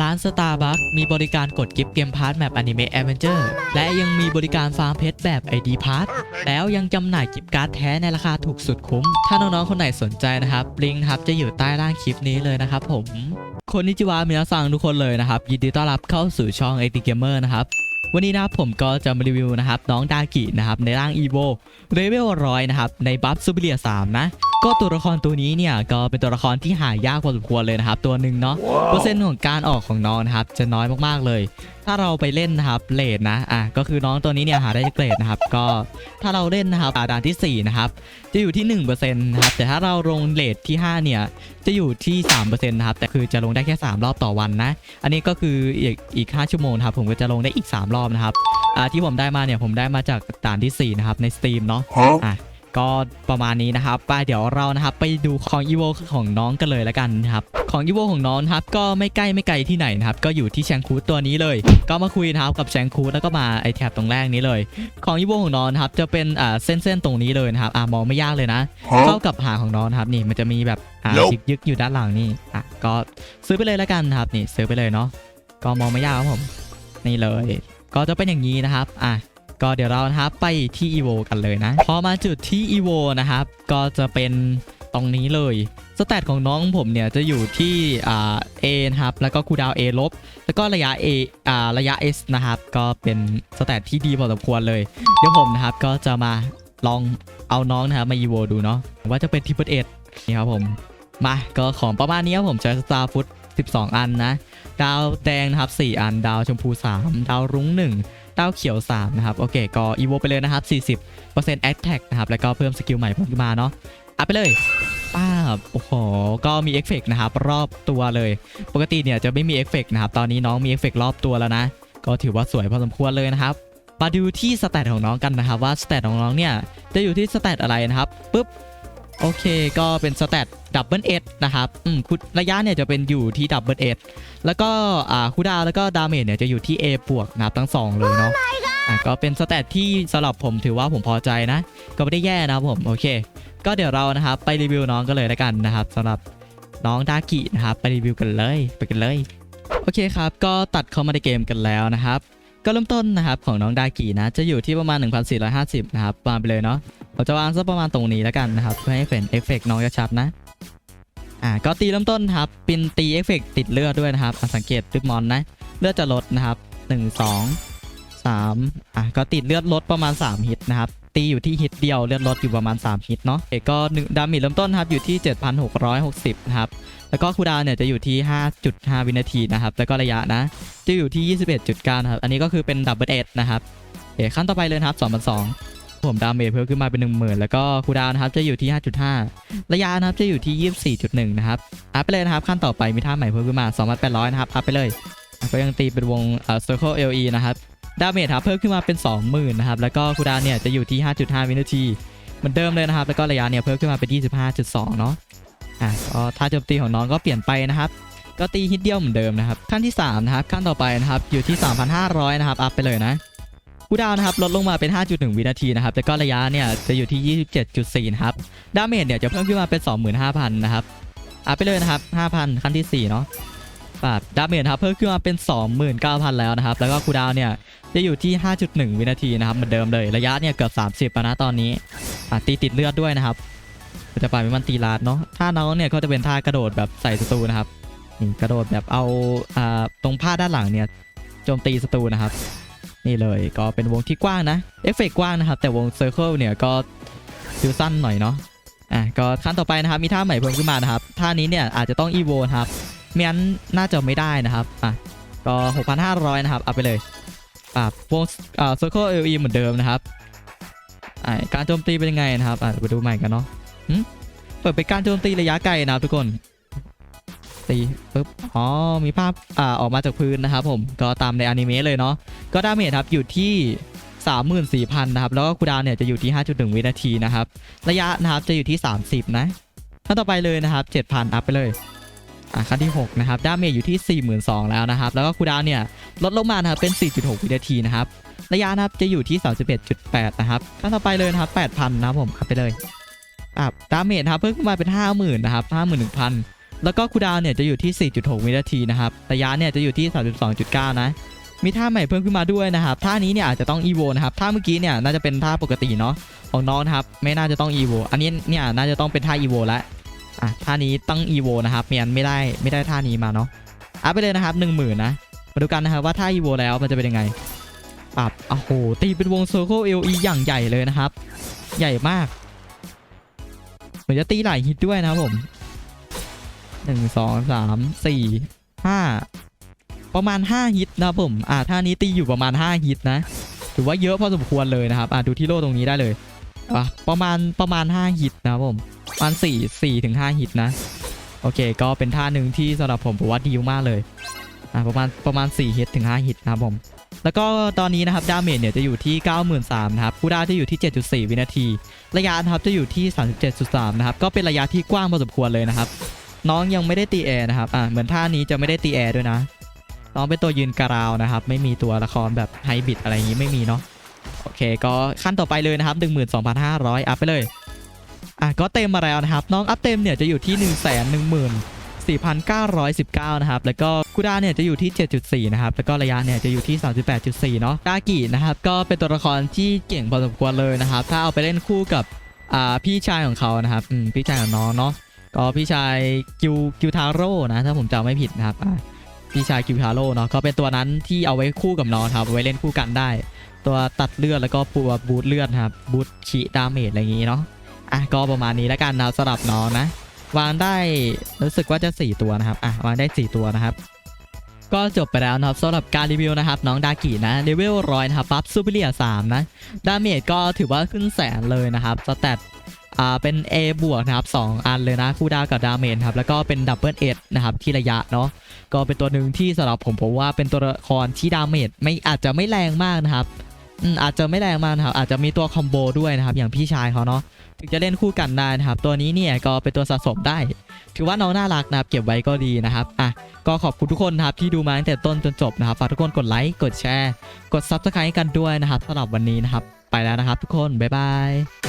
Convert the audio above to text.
ร้าน Starbucks มีบริการกดกิฟต์เกมพาร์ทแมปอนิเมะแอเวนเจอร์และยังมีบริการฟาร์มเพชรแบบ ID p a s s แล้วยังจำหน่ายกิฟต์การ์ดแท้ในราคาถูกสุดคุ้ม ถ้าน้องๆ คนไหนสนใจนะครับ ลิงก์ครับจะอยู่ใต้ล่างคลิปนี้เลยนะครับผมคนนิจิวามีนาซังทุกคนเลยนะครับ ยินดีต้อนรับเข้าสู่ช่อง a t Gamer นะครับ วันนี้นะครับผมก็จะมารีวิวนะครับน้องดากินะครับในร่าง EVO เลเวลร้อยนะครับในบัฟซูเปอร์เลีย3นะก็ตัวละครตัวนี้เนี่ยก็เป็นตัวละครที่หายากพอสมควรเลยนะครับตัวหนึ่งเนาะเปอร์เซ็นต์ของการออกของน้องนะครับจะน้อยมากๆเลย ถ้าเราไปเล่นนะครับเลดนะอะก็คือน้องตัวนี้เนี่ยหาได้จากเลดนะครับ ก็ถ้าเราเล่นนะครับอ่าด่านทีสี่ 4 นะครับ จะอยู่ที่ 1%นะครับ แต่ถ้าเราลงเลทที่ 5 เนี่ย จะอยู่ที่3%นะครับ แต่คือจะลงได้แค่ 3 รอบต่อวันนะ อันนี้ก็คืออีกอีก5ชั่วโมงนะครับ ผมก็จะลงได้อีก 3 รอบนะครับอ่าที่ผมได้มาเนี่ยผมได้มาจากด่านทีสี่4 นะครับในสตรีมเนาะอะ ก็ประมาณนี้นะครับไปเดี๋ยวเรานะครับไปดูของอีโวของน้องกันเลยแล้วกันนะครับของอีโวของน้องนะครับก็ไม่ใกล้ไม่ไกลที่ไหนนะครับก็อยู่ที่แชงคูดตัวนี้เลย ก็มาคุยนะครับกับแชงคูดแล้วก็มาไอแท็บตรงแรกนี้เลย ของอีโวของน้องนะครับจะเป็นอ่าเส้นๆตรงนี้เลยนะครับอ่ามองไม่ยากเลยนะเข้ากับหางของน้องนะครับนี่มันจะมีแบบอ่า Nope ยึกยึกๆอยู่ด้านหลังนี่อะก็ซื้อไปเลยแล้วกันนะครับนี่ซื้อไปเลยเนาะก็มองไม่ยากครับผมนี่เลย ก็จะเป็นอย่างนี้นะครับอะ ก็เดี๋ยวเรานะครับไปที่ EVO กันเลยนะ พอมาจุดที่ EVO นะครับ ก็จะเป็นตรงนี้เลยสแตทของน้องผมเนี่ยจะอยู่ที่อ่า A นะครับ แล้วก็คูดาว A ลบ แล้วก็ระยะ A อ่าระยะ S นะครับ ก็เป็นสแตทที่ดีพอสมควรเลย เดี๋ยวผมนะครับก็จะมาลองเอาน้องนะครับมา EVO ดูเนาะว่าจะเป็นทิปเปิลเอ็ดนี่ครับผม มาก็ของประมาณนี้ครับผมใช้สตาร์ฟุต12 อันนะ ดาวแดงนะครับ 4 อัน ดาวชมพู 3 ดาวรุ้ง 1 ดาวเขียว 3 นะครับ โอเค ก็ EVO ไปเลยนะครับ 40% Attack นะครับ แล้วก็เพิ่มสกิลใหม่เพิ่มขึ้นมาเนาะอัพไปเลยป้าบโอ้โห ก็มีเอฟเฟกต์นะครับ รอบตัวเลย ปกติเนี่ยจะไม่มีเอฟเฟกต์นะครับ ตอนนี้น้องมีเอฟเฟกต์รอบตัวแล้วนะ ก็ถือว่าสวยพอสมควรเลยนะครับมาดูที่สแตทของน้องกันนะครับว่าสแตทของน้องเนี่ยจะอยู่ที่สแตทอะไรนะครับปุ๊บ โอเคก็เป็นสแตทดับเบิลเอนะครับอืมคุณระยะเนี่ยจะเป็นอยู่ที่ดับเบิลเอแล้วก็อ่าคูลดาวน์แล้วก็ดาเมจเนี่ยจะอยู่ที่ A บวกนะครับทั้งสองเลยเนาะอะก็เป็นสแตทที่สำหรับผมถือว่าผมพอใจนะ ก็ไม่ได้แย่นะครับผมโอเค ก็เดี๋ยวเรานะครับไปรีวิวน้องกันเลยแล้วกันนะครับสำหรับน้องดากินะครับไปรีวิวกันเลยไปกันเลยโอเคครับ ก็ตัดเข้ามาในเกมกันแล้วนะครับ ก็เริ่มต้นนะครับของน้องดากีนะจะอยู่ที่ประมาณ 1450 นะครับวางไปเลยเนาะผมจะวางสักประมาณตรงนี้แล้วกันนะครับเพื่อให้เห็นเอฟเฟกต์น้องจะชัดนะอ่าก็ตีเริ่มต้นครับเป็นตีเอฟเฟกติดเลือดด้วยนะครับสังเกตดึกมอนนะเลือดจะลดนะครับ 1 2 3อะก็ติดเลือดลดประมาณ 3 ฮิตนะครับ ตีอยู่ที่ฮิตเดียวเลือดลดอยู่ประมาณ 3 ฮิตเนาะเอกก็หนึ่งดาเมจเริ่มต้นครับอยู่ที่ 7,660นะครับแล้วก็คูดาวเนี่ยจะอยู่ที่ 5.5 วินาทีนะครับแล้วก็ระยะนะจะอยู่ที่ 21.9นะครับอันนี้ก็คือเป็นดับเบิลเอ็ดนะครับโอเคขั้นต่อไปเลยครับ2,200ผมดาเมจเพิ่มขึ้นมาเป็น 10,000 แล้วก็คูดาวน์นะครับจะอยู่ที่ 5.5 ระยะนะครับจะอยู่ที่ 24.1 นะครับอัพไปเลยนะครับขั้นต่อไปมีท่าใหม่เพิ่มขึ้นมา 2,800 นะครับอัพไปเลยก็ยังตีเป็นวงเอ่อ circle LE นะครับ ดาเมจครับเพิ่มขึ้นมาเป็น 20,000นะครับแล้วก็คูดาวน์เนี่ยจะอยู่ที่ 5.5 วินาทีเหมือนเดิมเลยนะครับแล้วก็ระยะเนี่ยเพิ่มขึ้นมาเป็น 25.2 เนาะอะก็ท่าโจมตีของน้องก็เปลี่ยนไปนะครับ ก็ตีฮิตเดียวเหมือนเดิมนะครับขั้นที่3นะครับขั้นต่อไปนะครับอยู่ที่ 3,500 นะครับอัพไปเลยนะคูดาวน์นะครับลดลงมาเป็น 5.1 วินาทีนะครับแล้วก็ระยะเนี่ยจะอยู่ที่ 27.4 นะครับดาเมจเนี่ยจะเพิ่มขึ้นมาเป็น 25,000 นะครับอัพไปเลยนะครับ 5,000 ขั้นที่4เนาะ ปาดดาเมจครับเพิ่มขึ้นมาเป็น 29,000 แล้วนะครับ แล้วก็คูดาวเนี่ยจะอยู่ที่ 5.1 วินาทีนะครับเหมือนเดิมเลยระยะเนี่ยเกือบ30แล้วนะตอนนี้ตีติดเลือดด้วยนะครับจะปล่อยเป็นมันตีลาดเนาะท่าน้องเนี่ยก็จะเป็นท่ากระโดดแบบใส่ศัตรูนะครับนี่กระโดดแบบเอาอ่าตรงผ้าด้านหลังเนี่ยโจมตีศัตรูนะครับ นี่เลยก็เป็นวงที่กว้างนะเอฟเฟกต์กว้างนะครับ แต่วงเซอร์เคิลเนี่ยก็ดูสั้นหน่อยเนาะอะก็ขั้นต่อไปนะครับมีท่าใหม่เพิ่มขึ้นมานะครับท่านี้เนี่ยอาจจะต้องอีโวนะครับ ไม่งั้นน่าจะไม่ได้นะครับอะก็6,500 นะครับ เอาไปเลยอะวงอ่าเซอร์เคิลเอลีเหมือนเดิมนะครับอะการโจมตีเป็นยังไงนะครับอะไปดูใหม่กันเนาะเปิดเป็นการโจมตีระยะไกลนะครับทุกคนตีปึ๊บอ๋อมีภาพอ่าออกมาจากพื้นนะครับผมก็ตามในอนิเมะเลยเนาะก็ดาเมจครับอยู่ที่34,000นะครับแล้วก็คูดาวเนี่ยจะอยู่ที่ 5.1 วินาทีนะครับ ระยะนะครับจะอยู่ที่ 30 นะขั้นต่อไปเลยนะครับ 7,000 อัพไปเลย อ่าขั้นที่ 6 นะครับดาเมจอยู่ที่ 42,000 แล้วนะครับ แล้วก็คูดาวเนี่ย ลดลงมานะครับเป็น 4.6 วินาทีนะครับ ระยะนะครับจะอยู่ที่ 31.8 นะครับขั้นต่อไปเลยนะครับ 8,000 นะครับผมอัพไปเลยอะดาเมจนะครับเพิ่มขึ้นมาเป็น 50,000 นะครับ 51,000 แล้วก็คูดาวเนี่ยจะอยู่ที่ 4.6 วินาทีนะครับ ระยะเนี่ยจะอยู่ที่ 32.9 นะ มีท่าใหม่เพิ่มขึ้นมาด้วยนะครับ ท่านี้เนี่ยอาจจะต้อง EVO นะครับ ท่าเมื่อกี้เนี่ยน่าจะเป็นท่าปกติเนาะ ของน้องนะครับ ไม่น่าจะต้อง EVO อันนี้เนี่ยน่าจะต้องเป็นท่า EVO แล้ว อะท่านี้ต้อง EVO นะครับไม่งั้นไม่ได้ไม่ได้ท่านี้มาเนาะอัพไปเลยนะครับ10,000นะมาดูกันนะครับว่าท่า EVO แล้วมันจะเป็นยังไงปรับโอ้โหตีเป็นวง Circle LE อย่างใหญ่เลยนะครับ ใหญ่มากเหมือนจะตีหลายฮิตด้วยนะครับผมหนึ่งสองสามสี่ห้าประมาณ5ฮิตนะครับผมอ่าท่านี้ตีอยู่ประมาณ5ฮิตนะถือว่าเยอะพอสมควรเลยนะครับอ่าดูที่โล่ตรงนี้ได้เลยอะประมาณประมาณ5ฮิตนะครับผม ประมาณ4 4ถึง5ฮิตนะ โอเค ก็เป็นท่าหนึ่งที่สำหรับผมผมว่าดีมากเลยอ่าประมาณประมาณ4ฮิตถึง5ฮิตนะครับผมแล้วก็ตอนนี้นะครับดาเมจเนี่ยจะอยู่ที่ 93,000นะครับคูลดาจะอยู่ที่ 7.4 วินาที ระยะนะครับจะอยู่ที่ 37.3 นะครับ ก็เป็นระยะที่กว้างพอสมควรเลยนะครับ น้องยังไม่ได้ตีแอร์นะครับ อ่า เหมือนท่านี้จะไม่ได้ตีแอร์ด้วยนะ น้องเป็นตัวยืนกราวนะครับ ไม่มีตัวละครแบบไฮบิดอะไรอย่างนี้ไม่มีเนาะ โอเค ก็ขั้นต่อไปเลยนะครับ 12,500 อัพไปเลย อะก็เต็มมาแล้วนะครับ น้องอัพเต็มเนี่ยจะอยู่ที่1 1 0 0 0 4,919 นะครับ แล้วก็คูดาเนี่ยจะอยู่ที่ 7.4 นะครับ แล้วก็ระยะเนี่ยจะอยู่ที่ 38.4 เนาะดากินะครับ ก็เป็นตัวละครที่เก่งพอสมควรเลยนะครับ ถ้าเอาไปเล่นคู่กับ อ่า พี่ชายของเขานะครับ อืม พี่ชายของน้องเนาะ ก็พี่ชายกิวกิวทาโร่นะ ถ้าผมจำไม่ผิดนะครับอ่าพี่ชายกิวทาโร่เนาะ ก็เป็นตัวนั้นที่เอาไว้คู่กับน้องครับเอาไว้เล่นคู่กันได้ ตัวตัดเลือดแล้วก็ปัวบูทเลือดครับ บูทขีดาเมจอะไรอย่างงี้เนาะ อะก็ประมาณนี้แล้วกันนะครับสำหรับน้องนะ วางได้รู้สึกว่าจะ 4 ตัวนะครับอะวางได้ 4 ตัวนะครับก็จบไปแล้วนะครับสำหรับการรีวิวนะครับ น้องดากินะเลเวลร้อยนะครับปั๊บซูเปอร์เลียสามนะ ดาเมจก็ถือว่าขึ้นแสนเลยนะครับสแตทอ่าเป็น A บวกนะครับ2อันเลยนะ คู่ดาวกับดาเมจครับ แล้วก็เป็นดับเบิลเอ็ดนะครับ ที่ระยะเนาะก็เป็นตัวหนึ่งที่สำหรับผมผมว่าเป็นตัวละครที่ดาเมจไม่อาจจะไม่แรงมากนะครับอืมอาจจะไม่แรงมากนะครับอาจจะมีตัวคอมโบด้วยนะครับ อย่างพี่ชายเขาเนาะ ถึงจะเล่นคู่กันได้นะครับ ตัวนี้เนี่ยก็เป็นตัวสะสมได้ ถือว่าน้องน่ารักนะครับเก็บไว้ก็ดีนะครับอะก็ขอบคุณทุกคนนะครับที่ดูมาตั้งแต่ต้นจนจบนะครับฝากทุกคนกดไลค์กดแชร์ กดซับสไครต์กันด้วยนะครับสำหรับวันนี้นะครับ ไปแล้วนะครับทุกคนบ๊ายบาย